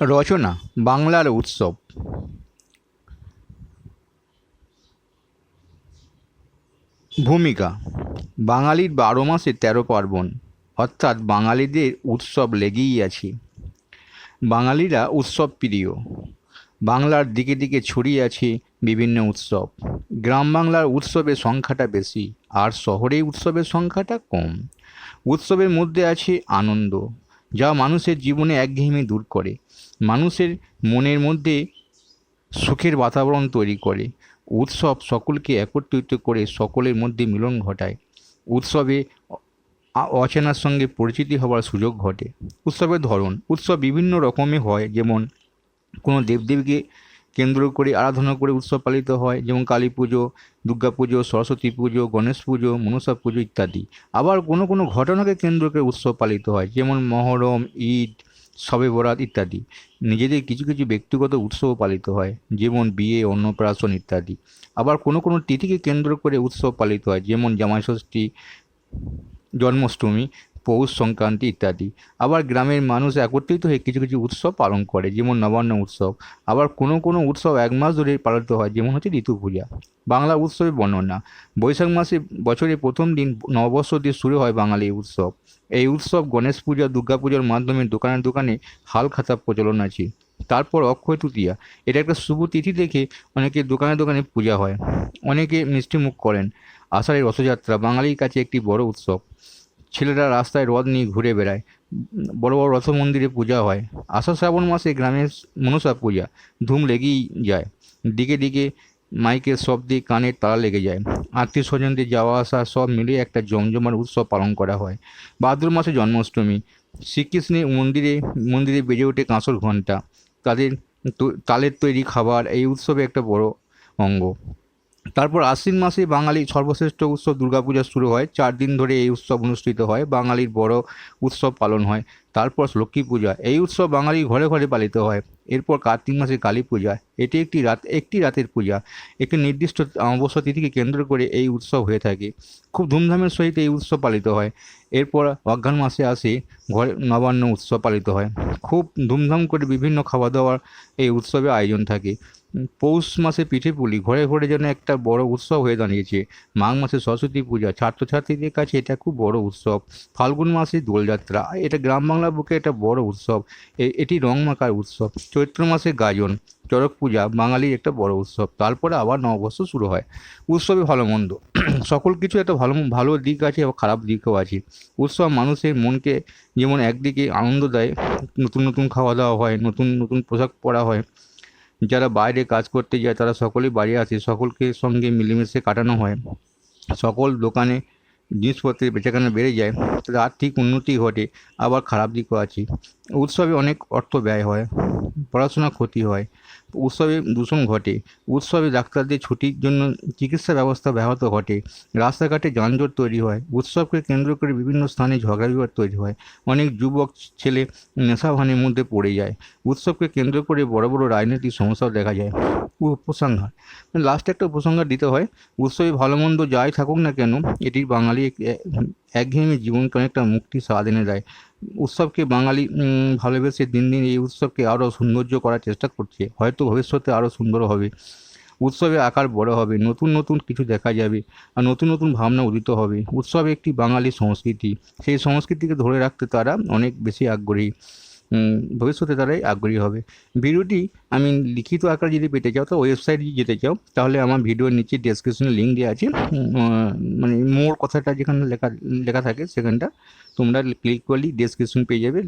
রচনা, বাংলার উৎসব। ভূমিকা, বাঙালির বারো মাসে তেরো পার্বণ, অর্থাৎ বাঙালিদের উৎসব লেগেই আছে। বাঙালিরা উৎসব প্রিয়। বাংলার দিকে দিকে ছড়িয়ে আছে বিভিন্ন উৎসব। গ্রাম বাংলার উৎসবের সংখ্যাটা বেশি, আর শহরে উৎসবের সংখ্যাটা কম। উৎসবের মধ্যে আছে আনন্দ যা মানুষের জীবনে একঘেয়েমি দূর করে। মানুষের মনের মধ্যে সুখের বাতাবরণ তৈরি করে। উৎসব সকলকে একত্রিত করে সকলের মধ্যে মিলন ঘটায়। উৎসবে অচেনার সঙ্গে পরিচিতি হওয়ার সুযোগ ঘটে। উৎসবের ধরন, উৎসব বিভিন্ন রকমের হয়। যেমন কোনো দেবদেবীকে কেন্দ্র করে আরাধনা করে উৎসব পালিত হয়, যেমন কালী পুজো, দুর্গা পুজো, সরস্বতী পুজো, গণেশ পুজো, মনসা পুজো ইত্যাদি। আবার কোনো কোনো ঘটনাকে কেন্দ্র করে উৎসব পালিত হয়, যেমন মহরম, ঈদ, শবে বরাত ইত্যাদি। নিজেদের কিছু কিছু ব্যক্তিগত উৎসব পালিত হয়, যেমন বিয়ে, অন্নপ্রাশন ইত্যাদি। আবার কোনো কোনো তিথিকে কেন্দ্র করে উৎসব পালিত হয়, যেমন জামাই ষষ্ঠী জন্মাষ্টমী পৌষ সংক্রান্তি ইত্যাদি। আবার গ্রামের মানুষ একত্রিত হয়ে কিছু কিছু উৎসব পালন করে, যেমন নবান্ন উৎসব। আবার কোনো কোনো উৎসব এক মাস ধরে পালিত হয়, যেমন হচ্ছে ঋতু পূজা। বাংলা উৎসবের বর্ণনা, বৈশাখ মাসে বছরের প্রথম দিন নববর্ষ দিয়ে শুরু হয় বাঙালি উৎসব। এই উৎসব গণেশ পূজা, দুর্গা পূজার মাধ্যমে দোকানে দোকানে হাল খাতা প্রচলন আছে। তারপর অক্ষয় তৃতীয়া, এটা একটা শুভ তিথি দেখে অনেকে দোকানে দোকানে পূজা হয়। অনেকে মিষ্টি মুখ করেন। আষাঢ়ের রথযাত্রা বাঙালির কাছে একটি বড় উৎসব। ছেলেরা রাস্তায় রথ নিয়ে ঘুরে বেড়ায়। বড় বড় রথ মন্দিরে পূজা হয়। আষাঢ় শ্রাবণ মাসে গ্রামের মনসা পূজা ধুম লেগেই যায়। দিকে দিকে মাইকের শব্দে কানের তালা লেগে যায়। আত্মীয় স্বজনদের যাওয়া আসা সব মিলিয়ে একটা জমজমার উৎসব পালন করা হয়। ভাদ্র মাসে জন্মাষ্টমী। শ্রীকৃষ্ণের মন্দিরে মন্দিরে বেজে ওঠে কাঁসর ঘণ্টা। তাদের তালের তৈরি খাবার এই উৎসবে একটা বড় অঙ্গ। তারপর আশ্বিন মাসে বাঙালির সর্বশ্রেষ্ঠ উৎসব দুর্গাপূজা শুরু হয়। চার দিন ধরে এই উৎসব অনুষ্ঠিত হয়। বাঙালির বড় উৎসব পালন হয়। তারপর লক্ষ্মী পূজা। এই উৎসব বাঙালির ঘরে ঘরে পালিত হয়। এরপর কার্তিক মাসে কালী পূজা। এটি একটি রাত, একটি রাতের পূজা। একটি নির্দিষ্ট অমাবস্যা তিথিকে কেন্দ্র করে এই উৎসব হয়ে থাকে। খুব ধুমধামের সহিত এই উৎসব পালিত হয়। এরপর অজ্ঞান মাসে আসে ঘরে নবান্ন উৎসব পালিত হয়। খুব ধুমধাম করে বিভিন্ন খাওয়া দাওয়ার এই উৎসবে আয়োজন থাকে। পৌষ মাসে পিঠে পুলি। ঘরে ঘরে যেন একটা বড় উৎসব হয়ে দাঁড়িয়েছে। মাঘ মাসে সরস্বতী পূজা। ছাত্রছাত্রীদের কাছে এটা খুব বড় উৎসব। ফাল্গুন মাসে দোলযাত্রা। এটা গ্রাম বাংলার বুকে একটা বড় উৎসব। এটি রং মাখার উৎসব। চৈত্র মাসে গাজন, চড়ক পূজা বাঙালির একটা বড় উৎসব। তারপরে আবার নববর্ষ শুরু হয়। উৎসবে ভালো মন্দ সকল কিছু একটা ভালো ভালো দিক আছে এবং খারাপ দিকও আছে। উৎসব মানুষের মনকে যেমন একদিকে আনন্দ দেয়, নতুন নতুন খাওয়া দাওয়া হয়, নতুন নতুন পোশাক পরা হয়। যারা বাইরে কাজ করতে যায়, তারা সকলেই বাড়ি আসে, সকলকে সঙ্গে মিলেমিশে কাটানো হয়। সকল দোকানে জিনিসপত্রের বেচাকেনা বেড়ে যায় তাদের আর্থিক উন্নতি ঘটে, আবার খারাপ দিকও আছে। উৎসবে অনেক অর্থ ব্যয় হয়, পড়াশোনার ক্ষতি হয় উৎসবে দূষণ ঘটে। উৎসবে ডাক্তারদের ছুটির জন্য চিকিৎসা ব্যবস্থা ব্যাহত ঘটে। রাস্তাঘাটে যানজট তৈরি হয়। উৎসবকে কেন্দ্র করে বিভিন্ন স্থানে ঝগড়া বিবাদ তৈরি হয়। অনেক যুবক, ছেলে নেশাভানের মধ্যে পড়ে যায়। উৎসবকে কেন্দ্র করে বড় বড় রাজনৈতিক সমস্যাও দেখা যায়। উপসংহার। লাস্টে একটা উপসংহার দিতে হয়। উৎসবে ভালো মন্দ যাই থাকুক না কেন, এটি বাঙালি একঘেয়েমি জীবনকে অনেকটা মুক্তি স্বাদ এনে দেয়। উৎসবকে বাঙালি ভালোবেসে দিন দিন এই উৎসবকে আরও সৌন্দর্য করার চেষ্টা করছে। হয়তো ভবিষ্যতে আরও সুন্দর হবে। উৎসবে আকার বড় হবে। নতুন নতুন কিছু দেখা যাবে আর নতুন নতুন ভাবনা উদিত হবে। উৎসব একটি বাঙালি সংস্কৃতি। সেই সংস্কৃতিকে ধরে রাখতে তারা অনেক বেশি আগ্রহী। ভবিষ্যতে তারাই আগ্রহী হবে। ভিডিওটি আমি লিখিত আকারে যদি পেতে চাও, তো ওয়েবসাইটে যেতে চাও, তাহলে আমার ভিডিওর নিচে ডেসক্রিপশনে লিঙ্ক দেওয়া আছে। মানে মোর কথাটা যেখানে লেখা লেখা থাকে, সেখানটা তোমরা ক্লিক করলেই ডেসক্রিপশন পেয়ে যাবে।